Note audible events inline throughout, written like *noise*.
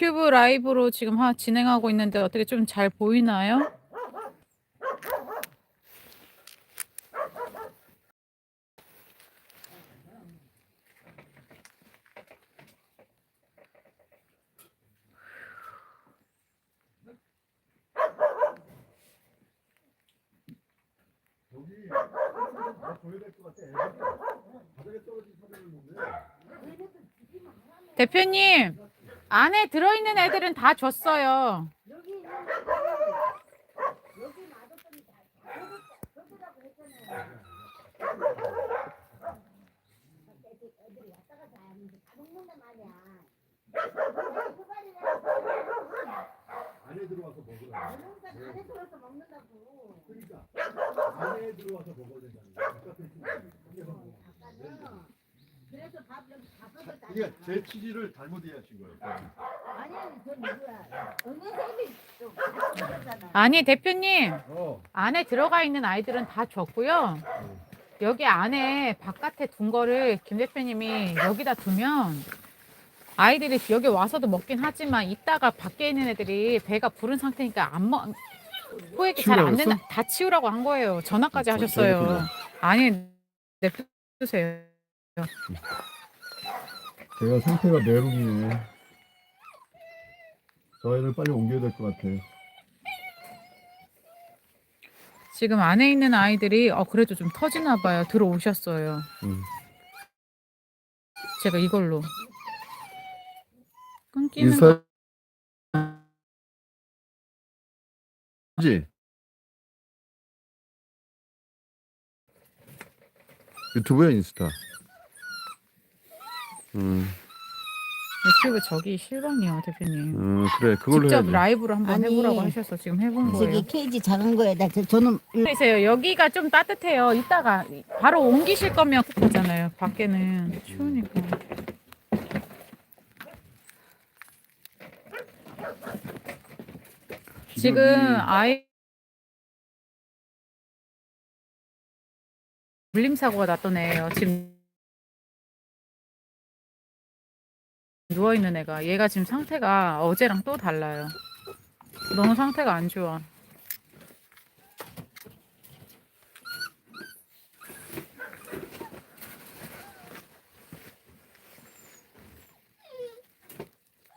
유튜브 라이브로 지금 하, 진행하고 있는데 어떻게 좀 잘 보이나요? 대표님, 안에 들어있는 애들은 다 줬어요. 안에 들어와서 먹으라. 그러니까 안에 들어와서 먹어야 된다는 거야. 바깥에 있으면 밖에서 먹으면 안 돼. 그래서 밥 여기 밥을 다 이게 제 취지를 잘못 이해하신 거예요. 아니 아니 저 누구야 어느 쌤이 좀 같이 그러잖아 아니, 대표님, 어. 안에 들어가 있는 아이들은 다 줬고요. 여기 안에 바깥에 둔 거를 김 대표님이 여기다 두면 아이들이 여기 와서도 먹긴 하지만 이따가 밖에 있는 애들이 배가 부른 상태니까 안 먹, 포획이 잘안 된다. 다 치우라고 한 거예요. 전화까지 어, 하셨어요. 아니, 냅두세요. 제가 상태가 메롱이네. 저 애를 빨리 옮겨야 될 것 같아. 지금 안에 있는 아이들이 어 그래도 좀 터지나 봐요. 들어오셨어요. 응. 제가 이걸로 끊기는 인스타 지 유튜브야 인스타. 음, 유튜브 저기 실방이요, 대표님. 음 그래 그걸로 직접 해야지. 라이브로 한번 아니, 해보라고 하셔서 지금 해본 거예요. 저기 케이지 작은 거에다 저, 저는 그러세요. 여기가 좀 따뜻해요. 이따가 바로 옮기실 거면 하잖아요. 밖에는 추우니까. 지금 아이 물림 사고가 났던 애예요. 지금 누워 있는 애가 얘가 지금 상태가 어제랑 또 달라요. 너무 상태가 안 좋아.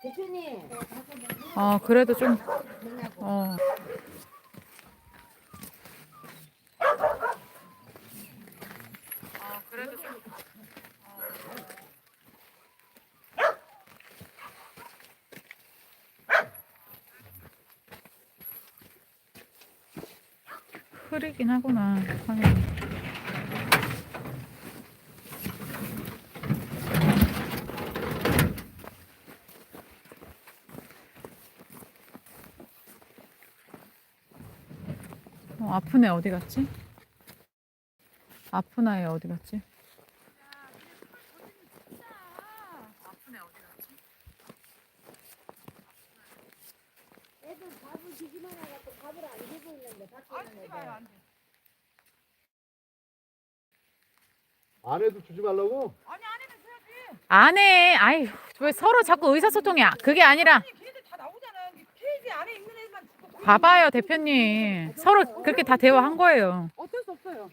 대표님 어 그래도 좀 어. 어, 흐리긴 하구나 화면이. 어, 애 어디 갔지? 아픈 아이 어디 갔지? 아픈 애 어디 갔지? 애들 밥을 주기만 해갖고 밥을 안 주고 있는데 밖에 있는 애들 안에도 주지 말라고? 안에 아이 왜 서로 자꾸 의사소통이야? 그게 아니라 걔네들 다 나오잖아. 케이지 안에 있는 애만 죽고 봐봐요 대표님 서로 그렇게 다 대화한 거예요. 어쩔 수 없어요.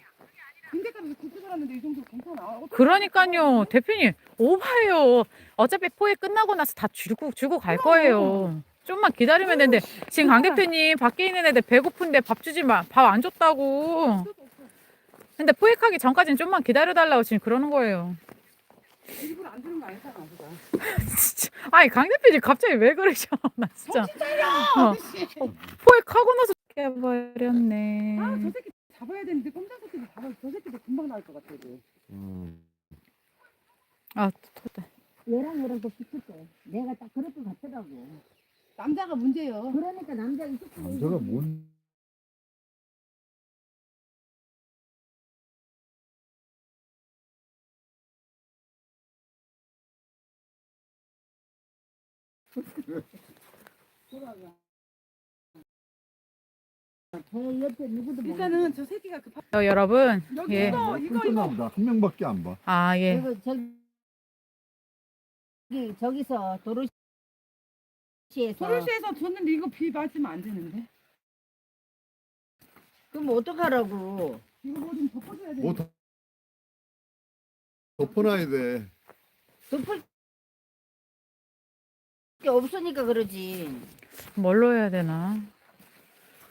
근데까지 국수 살았는데 이 정도 괜찮아. 어쩔 수 그러니까요 대표님 오바예요. 어차피 포획 끝나고 나서 다 주고 주고 갈 거예요. 좀만 기다리면 되는데 지금 강 대표님 밖에 있는 애들 배고픈데 밥 주지 마 밥 안 줬다고. 근데 포획하기 전까지는 좀만 기다려달라고 지금 그러는 거예요. 일부러 안 주는 거 아니잖아, 그거. *laughs* 진짜. 아니 강 대표님 갑자기 왜 그러셔? *laughs* 나 진짜. 어, 어, 포획하고 나서 *laughs* 깨버렸네. 아, 저 새끼 잡아야 되는데 꼼짝 새끼도 잡아. 저 새끼도 금방 나올 것 같아. 이제. 음. 아 토다. 얘랑 얘랑 또 비슷해 내가 딱 그럴 것 같더라고 남자가 문제예요. 그러니까 남자 이쪽 남자가 뭔? 저 옆에 누구도 못 일단은 저 새끼가 급하. 어, 여러분 여기 예. 이거 이거 이거. 한 명밖에 안 봐. 아 예. 그리고 저기 저기서 도로 시에서 도로시에서 줬는데 이거 비 맞으면 안 되는데. 그럼 어떡하라고? 이거 뭐 좀 덮어줘야 돼. 뭐 덮- 덮어놔야 돼. 덮을 게 없으니까 그러지. 뭘로 해야 되나?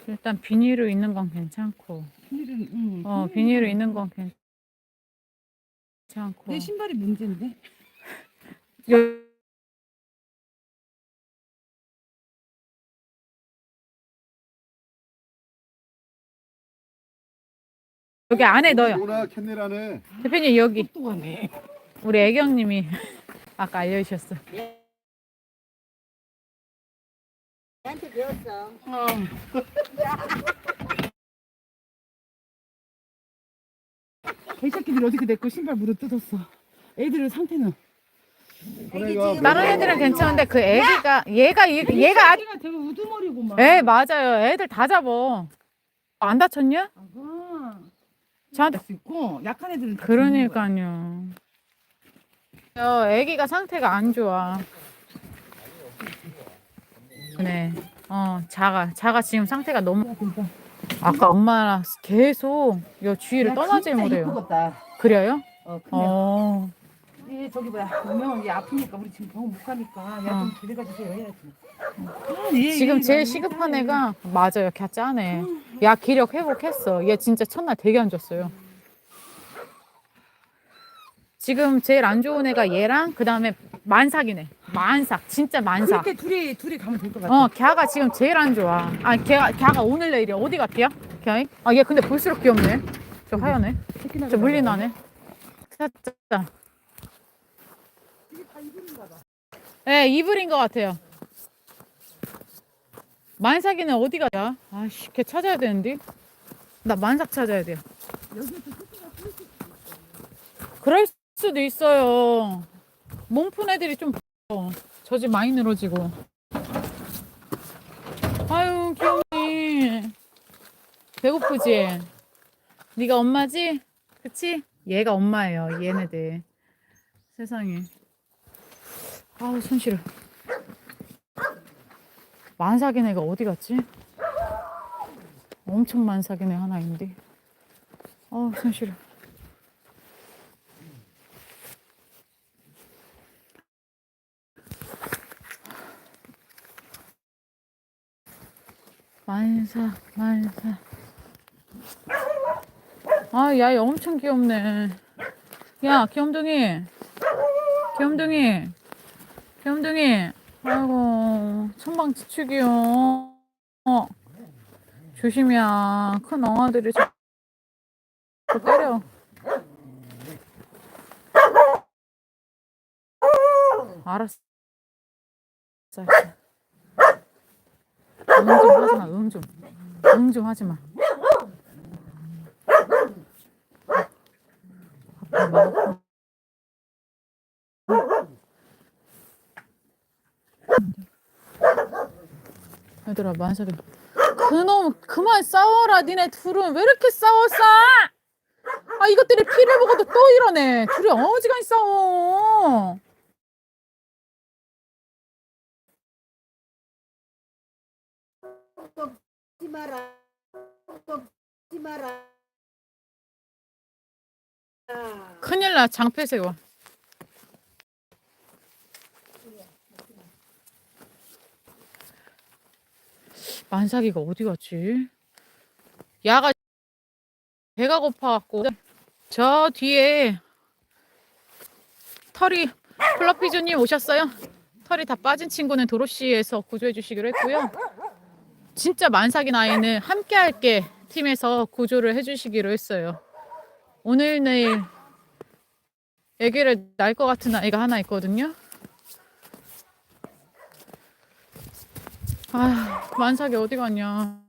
일단 비닐로 있는 건 괜찮고, 비닐은 응. 어 비닐로 있는 건 괜찮고. 내 신발이 문제인데. 여- 여기 안에 넣어요. 누나 캔넬 안에. 대표님 여기 똑똑하네. 우리 애경님이 *laughs* 아까 알려주셨어. 나한테 배웠어. 어. *laughs* 개새끼들이 어떻게 내 거 신발 물어 뜯었어. 애들의 상태는. 다른 애들은 괜찮은데 그 애기가 얘가 얘- 얘가 아직 애가 되게 우두머리구만. 애 맞아요. 애들 다 잡어. 안 다쳤냐? 아하. 저한테 할수 있고 약한 애들은 다 그러니까요. 어, 애기가 상태가 안 좋아. 네. 어, 자가 자가 지금 상태가 너무 아까 엄마랑 계속 요 주위를 떠나질 못해요. 이쁘겠다. 그래요? 어, 근데 어. 얘 저기 뭐야 얘 아프니까 우리 지금 병원 못 가니까 어. 야좀 데려가 주세요 해야지. 아, 얘, 지금 얘 제일 시급한. 애가 맞아요. 걔 짜네. 야 기력 회복했어. 얘 진짜 첫날 되게 안 좋았어요. 지금 제일 안 좋은 애가 얘랑 그 다음에 만삭이네. 만삭 진짜 만삭. 그렇게 둘이 둘이 가면 될 것 같아. 어, 걔가 지금 제일 안 좋아. 아, 걔가 걔가 오늘 내일이 어디 같아요? 걔? 아, 얘 근데 볼수록 귀엽네. 저 하얀애. 저 물리 나네. 진짜. 예, 이불인 것 같아요. 만삭이는 어디 가야? 아씨, 걔 찾아야 되는데. 나 만삭 찾아야 돼요. 그럴 수도 있어요. 몸푼 애들이 좀 어, 저지 많이 늘어지고. 아유, 귀여워. 배고프지? 네가 엄마지? 그치? 얘가 엄마예요, 얘네들. 세상에. 아우, 손 시려. 만삭인 애가 어디 갔지? 엄청 만삭인 애 하나 있는데. 아우, 손 시려. 만삭, 만삭. 아, 야, 얘 엄청 귀엽네. 야, 귀염둥이. 귀염둥이. 귀염둥이. 아이고, 천방 지축이요. 어. 조심이야. 큰 엉아들이 자꾸 때려. 알았어. 응좀 하지 마, 응 좀. 응 좀 하지 마. 아빠 막 얘들아 만삭이 그놈 그만 싸워라 니네 둘은 왜 이렇게 싸워 싸? 아 이것들이 피를 먹어도 또 이러네 둘이 어지간히 싸워 마라. 지 마라. 큰일 나 장패색 와 만삭이가 어디 갔지? 야가 배가 고파갖고 저 뒤에 털이 플러피즈님 오셨어요? 털이 다 빠진 친구는 도로시에서 구조해 주시기로 했고요. 진짜 만삭인 아이는 함께 할게 팀에서 구조를 해주시기로 했어요. 오늘 내일 아기를 낳을 것 같은 아이가 하나 있거든요. 아, 만삭이 어디 갔냐?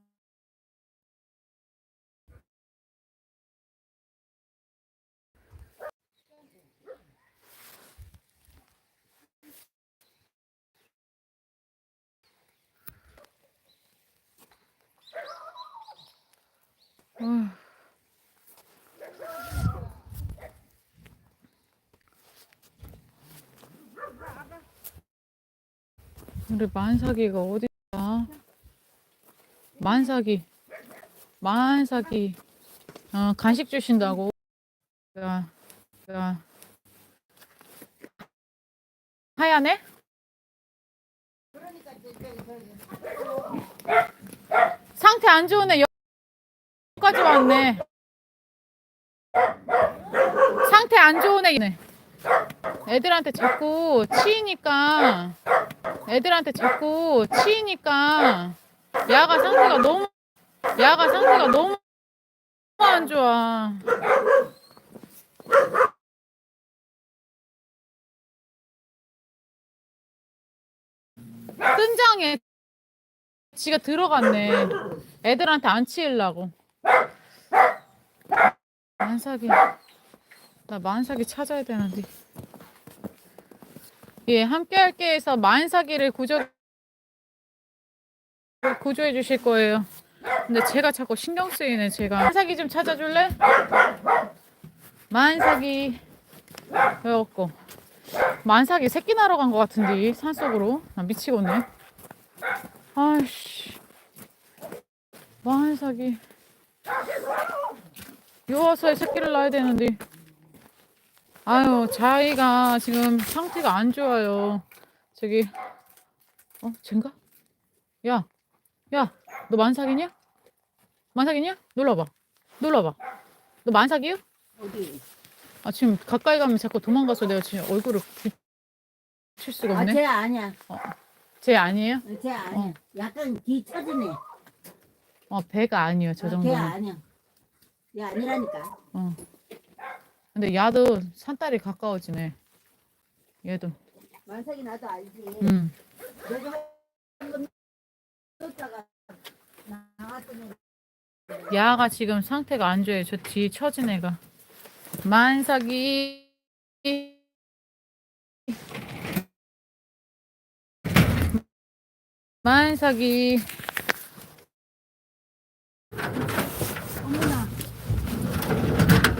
우리 만삭이가 어디야? 만삭이. 만삭이. 어, 간식 주신다고. 야, 야. 하얀애? 상태 안애 여기까지 왔네. 상태 안 좋은 애네. 애들한테 자꾸 치이니까 애들한테 자꾸 치이니까 야가 상태가 너무 야가 상태가 너무 안 좋아. 뜬장에 지가 들어갔네. 애들한테 안 치이려고. 만삭이 나 만삭이 찾아야 되는데. 예, 함께 할게 해서 만삭이를 구조 구조해 주실 거예요. 근데 제가 자꾸 신경 쓰이네, 제가. 만삭이 좀 찾아줄래? 만삭이. 여기 만삭이 새끼 나러 간 것 같은데, 산속으로. 나 미치겠네. 아이씨. 만삭이. 요와서에 새끼를 낳아야 되는데. 아유, 자기가 지금 상태가 안 좋아요. 저기, 어, 쟨가? 야, 야, 너 만삭이냐? 만삭이냐? 놀러봐. 놀러봐. 너 만삭이야? 어디? 아, 지금 가까이 가면 자꾸 도망가서 내가 지금 얼굴을 비칠 수가 아, 없네. 쟤 아니야. 쟤 아니에요? 쟤 아니야. 약간 뒤 처지네. 어, 배가 아니에요, 저 어, 걔 정도는. 아니야. 얘 아니라니까. 어. 근데 야도 산딸이 가까워지네. 얘도. 만삭이 나도 알지. 음. 내가 한번 쫓다가 나왔더니 야가 지금 상태가 안 좋아요. 저 뒤에 처진 애가. 만삭이. 만삭이. 어머나.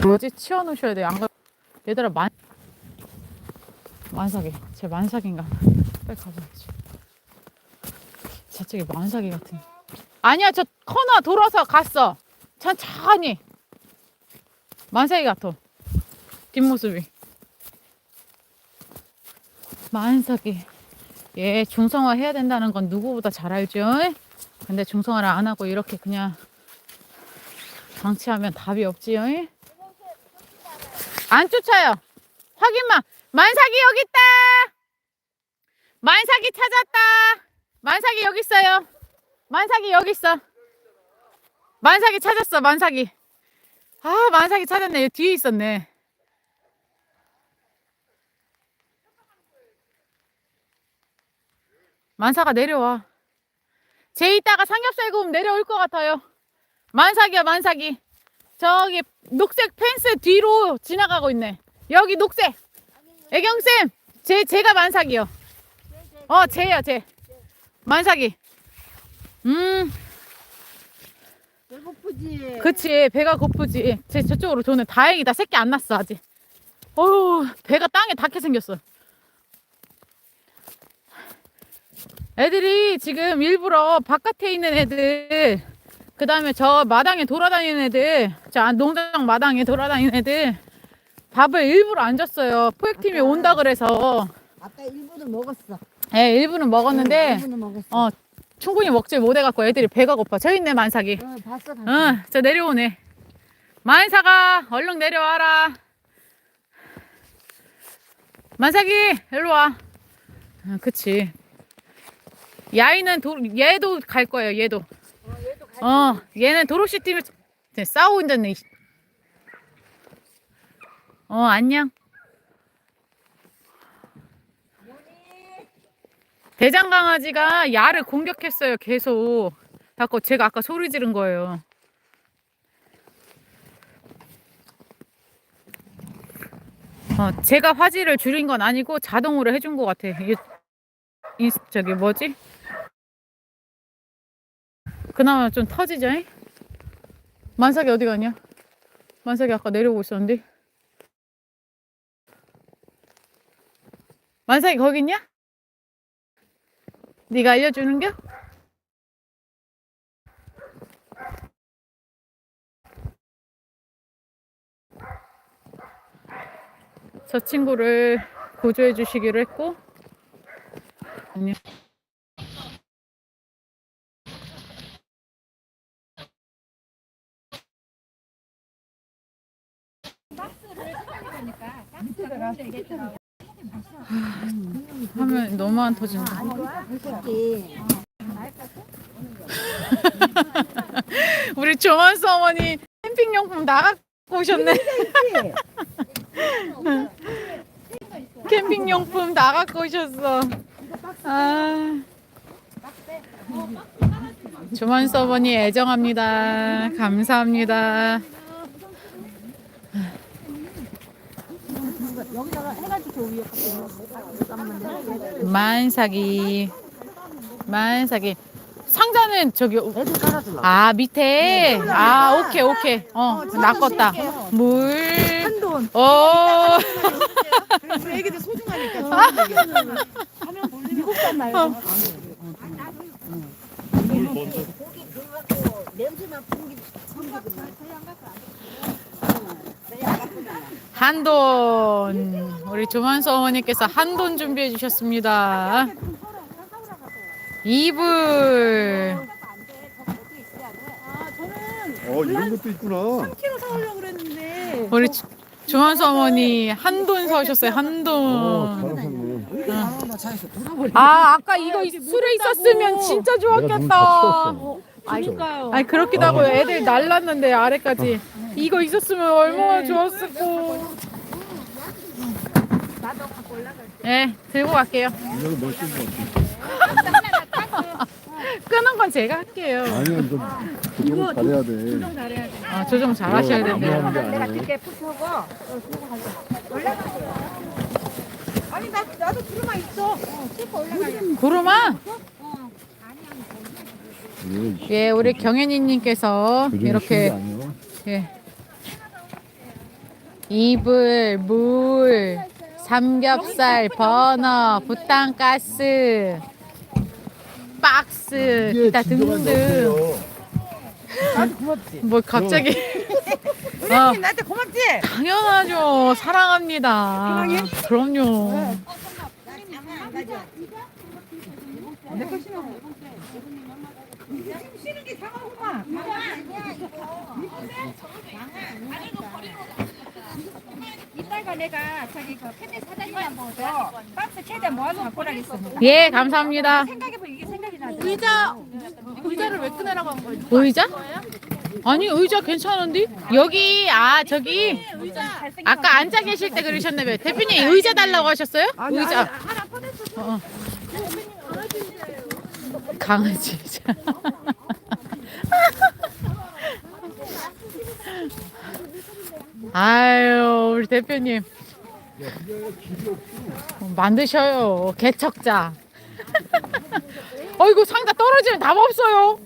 뭐지? 치워놓으셔야 돼요. 안 가... 얘들아, 만. 만삭이. 제 만삭인가? 빨리 가봐야지. 저쪽에 만삭이 같은. 아니야, 저 코너 돌아서 갔어. 천천히. 만삭이 같아. 뒷모습이. 만삭이. 얘 중성화 해야 된다는 건 누구보다 잘 알죠? 근데 중성화를 안 하고 이렇게 그냥 방치하면 답이 없지요? 안 쫓아요. 확인만. 만삭이 여기 있다. 만삭이 찾았다. 만삭이 여기 있어요. 만삭이 여기 있어. 만삭이 찾았어. 만삭이. 아, 만삭이 찾았네. 뒤에 있었네. 만사가 내려와. 쟤 이따가 삼겹살 구우면 내려올 것 같아요. 만삭이야, 만삭이. 저기 녹색 펜스 뒤로 지나가고 있네. 여기 녹색. 애경쌤, 제, 제가 만삭이요. 어, 쟤야, 쟤. 만삭이. 음, 배고프지. 그치. 배가 고프지. 쟤 저쪽으로 도네. 다행이다. 새끼 안 났어, 아직. 어휴, 배가 땅에 닿게 생겼어. 애들이 지금 일부러 바깥에 있는 애들, 그 다음에 저 마당에 돌아다니는 애들, 저 농장 마당에 돌아다니는 애들, 밥을 일부러 안 줬어요. 포획팀이 온다 그래서. 아까 일부는 먹었어. 예, 일부는 먹었는데, 일부는 먹었어. 어, 충분히 먹질 못해갖고 애들이 배가 고파. 저 있네, 만삭이. 어, 봤어, 봤어. 응, 저 내려오네. 만사가, 얼른 내려와라. 만삭이, 일로 와. 응, 그치. 야이는 도, 얘도 갈 거예요, 얘도. 어, 얘는 도로시 팀에 네, 싸우고 있네. 어, 안녕. 대장 강아지가 야를 공격했어요, 계속. 자꾸 제가 아까 소리 지른 거예요. 어, 제가 화질을 줄인 건 아니고 자동으로 해준 것 같아. 이게, 이, 저기 뭐지? 그나마 좀 터지죠? 잉? 만삭이 어디 가냐? 만삭이 아까 내려오고 있었는데. 만삭이 거기 있냐? 네가 알려주는겨? 저 친구를 구조해 주시기로 했고 아니 하면 너무 안 터진다. *laughs* 우리 조만수 어머니 캠핑용품 나갖고 오셨네. *laughs* 캠핑용품 나갖고 오셨어. 아. 조만수 어머니 애정합니다. 감사합니다. 만사기. 만사기. 상자는 저기 아 밑에 아 오케이 오케이 어 낚았다 물 한돈. 어 애기들 소중하니까. 하면 미국산 말고. 고기 그거 갖고 냄새만 풍기 풍기더만. 한돈. 우리 조만수 어머니께서 한돈 준비해 주셨습니다. 이불. 어 이런 것도 있구나. 키로 사오려고 그랬는데. 우리 조- 조만수 어머니 한돈 사오셨어요 어 한돈. 잘하셨네. 아 아까 이거 이- 술에 있었으면 진짜 내가 눈다 좋았겠다. 치웠어. 아니까요. 아니 그렇기도 하고 애들 날랐는데 아래까지 이거 있었으면 얼마나 좋았을까 네 들고 갈게요 이거 멋진 것 같아. *laughs* 끄는 건 제가 할게요 아니야 이거 조정 잘해야 돼. 아, 조정 잘 하셔야 이거 된대요 아무나 하는 게 아니야. 이렇게 붙여고 아니 나 나도 구르마 있어. 구름아 이거 예 우리 경현이님께서 조정이 쉬운 게 이렇게 아니야. 예. 이불, 물, 삼겹살, 버너, 부탄가스, 박스, 기타 등등. 고맙지. *laughs* 뭐 갑자기 우리 어. 언니 나한테 고맙지. 당연하죠. 사랑합니다. 그럼요. 내거 신어. 쉬는 게 상하구만. 이 따가 내가 저기 그 팬네 사장님 보고서 박스 최대한 모아서 갖고 오라겠습니다. 예, 감사합니다. 생각해보면 이게 생각이 나죠. 의자, 의자를 왜 꺼내라고 한 거예요? 의자? 아니, 의자 괜찮은데? 여기, 아, 저기. 아까 앉아 계실 때 그러셨나 봐요. 대표님, 의자 달라고 하셨어요? 의자. 어, 어. 강아지 의자. *laughs* 아유, 우리 대표님. 만드셔요. 개척자. *laughs* 어이구, 상자 떨어지면 답 없어요.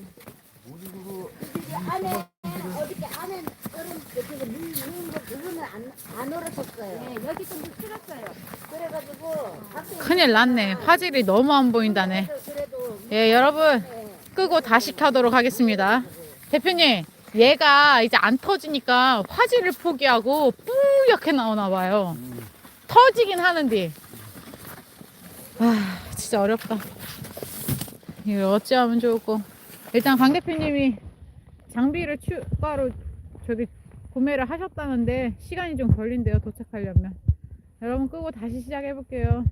안에 어저께 안에 얼음 그거 물 넣은 거 그거는 안, 안 얼었었어요. 네, 여기 좀물 틀었어요. 그래가지고 밖에 큰일 났네. 화질이 너무 안 보인다네. 그래도 예, 여러분 끄고 다시 켜도록 하겠습니다. 대표님, 얘가 이제 안 터지니까 화질을 포기하고 뿌옇게 나오나 봐요. 터지긴 하는데. 아, 진짜 어렵다. 이걸 어찌하면 좋을까? 일단 강 대표님이 장비를 추가로 저기 구매를 하셨다는데 시간이 좀 걸린대요, 도착하려면. 여러분 끄고 다시 시작해 볼게요.